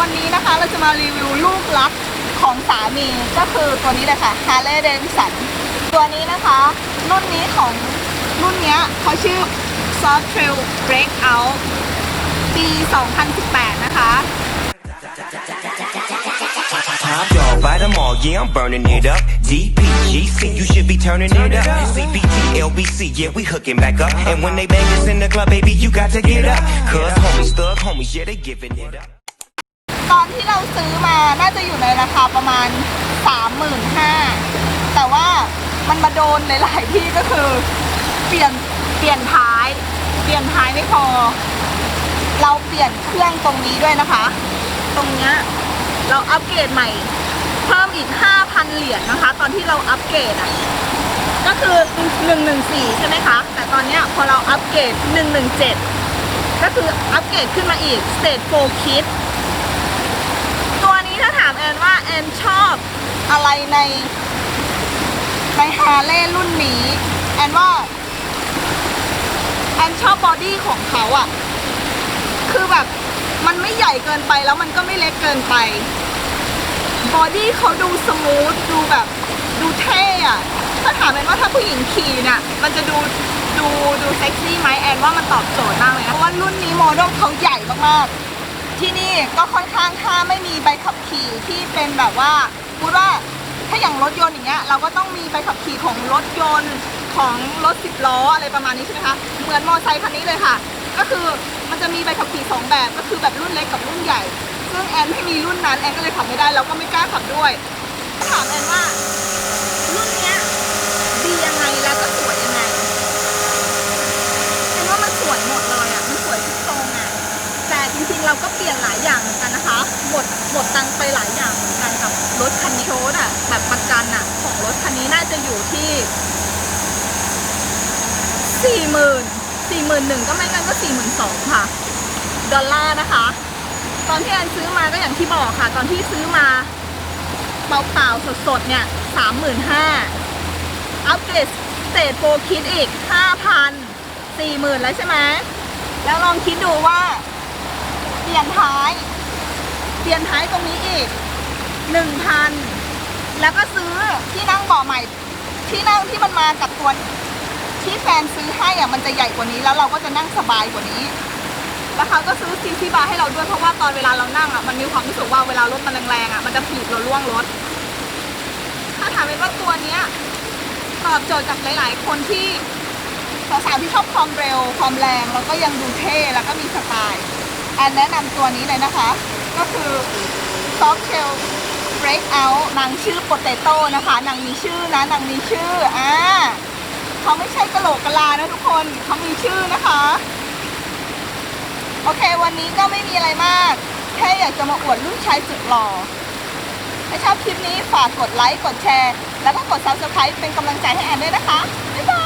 วันนี้นะคะเราจะมารีวิวลูกรักของสามีก็คือตัวนี้เลยค่ะ Harley Davidson ตัวนี้นะคะ รุ่นนี้ของรุ่นเนี้ยเขาชื่อ Soft Trail Breakout ปี 2018 นะคะ Top dog by the mall, yeah, I'm burning it up. DPGC, you should be turning it up. CBT, LBC, yeah, we hooking back up. And when they bang us in the club, baby, you got to get up. Cause homies, thug homies, yeah, they giving it up. ตอนที่เราซื้อมาน่าจะอยู่ในราคาประมาณ 35,000แต่ว่ามันมาโดนหลายๆที่ก็คือ เปลี่ยนเปลี่ยนท้าย เปลี่ยนท้ายไม่พอ เราเปลี่ยนเครื่องตรงนี้ด้วยนะคะ ตรงเนี้ยเราอัปเกรดใหม่เพิ่มอีก 5,000 เหรียญนะคะ ตอนที่เราอัปเกรดอะก็คือ114 ใช่ไหมคะ แต่ตอนเนี้ยพอเราอัปเกรด117 ก็คืออัปเกรดขึ้นมาอีก Stage 4 Kit ตัวนี้ถ้าถาม แอนว่าแอนชอบอะไรในในฮาร์เลย์รุ่นนี้ แอนว่า แอนชอบบอดี้ของเขาอะคือแบบมันไม่ใหญ่เกินไปแล้วมันก็ไม่เล็กเกินไป บอดี้เขาดูสมูทดูแบบดูเท่อะถ้าถามแอนว่าถ้าผู้หญิงขี่เนี่ยมันจะดูดูดูเซ็กซี่ไหมแอนว่ามันตอบโจทย์มากเลยนะเพราะว่ารุ่นนี้โมเดลเขาใหญ่มากๆ ที่นี่ก็ค่อนข้างถ้าไม่มีใบขับขี่ที่เป็นแบบว่าพูดว่าถ้าอย่างรถยนต์อย่างเงี้ยเราก็ต้องมีใบขับขี่ของรถยนต์ของรถสิบล้ออะไรประมาณนี้ใช่ไหมคะเหมือนมอเตอร์ไซค์คันนี้เลยค่ะ ก็คือมันจะมีใบขับขี่สองแบบก็คือแบบรุ่นเล็กกับรุ่นใหญ่ ซึ่งแอนไม่มีรุ่นนั้นแอนก็เลยขับไม่ได้แล้วก็ไม่กล้าขับด้วยถามแอนว่า รุ่นเนี้ยดียังไงแล้วก็สวยยังไงแอนว่ามันสวยหมดเลยอะมันสวยทุกตรงอะ แต่จริงๆ เราก็เปลี่ยนหลายอย่างเหมือนกันนะคะ หมดหมดตังไปหลายอย่างเหมือนกันกับรถคันนี้โชดอะแบบประกันอะของรถคันนี้น่าจะอยู่ที่สี่หมื่นสี่หมื่นหนึ่งก็ไม่งั้นก็สี่หมื่นสองค่ะ ดอลลาร์นะคะ ตอนที่แอนซื้อมาก็อย่างที่บอกค่ะ ตอนที่ซื้อมาเปล่าๆสดๆเนี่ยสามหมื่นห้าอัปเกรดเศษโปรคิดอีกห้าพันสี่หมื่นแล้วใช่ไหมแล้วลองคิดดูว่า เปลี่ยนท้าย เปลี่ยนท้ายตรงนี้อีกหนึ่งพันแล้วก็ซื้อที่นั่งเบาะใหม่ ที่นั่งที่มันมากับตัวที่แฟนซื้อให้อะมันจะใหญ่กว่านี้แล้วเราก็จะนั่งสบายกว่านี้ แล้วเขาก็ซื้อซีซีบาร์ให้เราด้วยเพราะว่าตอนเวลาเรานั่งอะมันมีความรู้สึกว่าเวลารถมันแรงๆอะมันจะถีบเราล่วงรถ ถ้าถามเป็นว่าตัวเนี้ยตอบโจทย์กับหลาย ๆ คนที่สาวๆที่ชอบความเร็วความแรงแล้วก็ยังดูเท่แล้วก็มีสไตล์ แอนแนะนำตัวนี้เลยนะคะ ก็คือ Soft Shell Breakout นางชื่อ Potato นะคะนางมีชื่อนะนางมีชื่ออ่าเขาไม่ใช่กะโหลกกะลานะทุกคนเขามีชื่อนะคะ โอเค วันนี้ก็ไม่มีอะไรมาก แค่อยากจะมาอวดลูกชายสุดหล่อถ้าชอบคลิปนี้ฝากกดไลค์ กดแชร์ แล้วก็กด Subscribe เป็นกำลังใจให้แอนด้วยนะคะ บ๊ายบ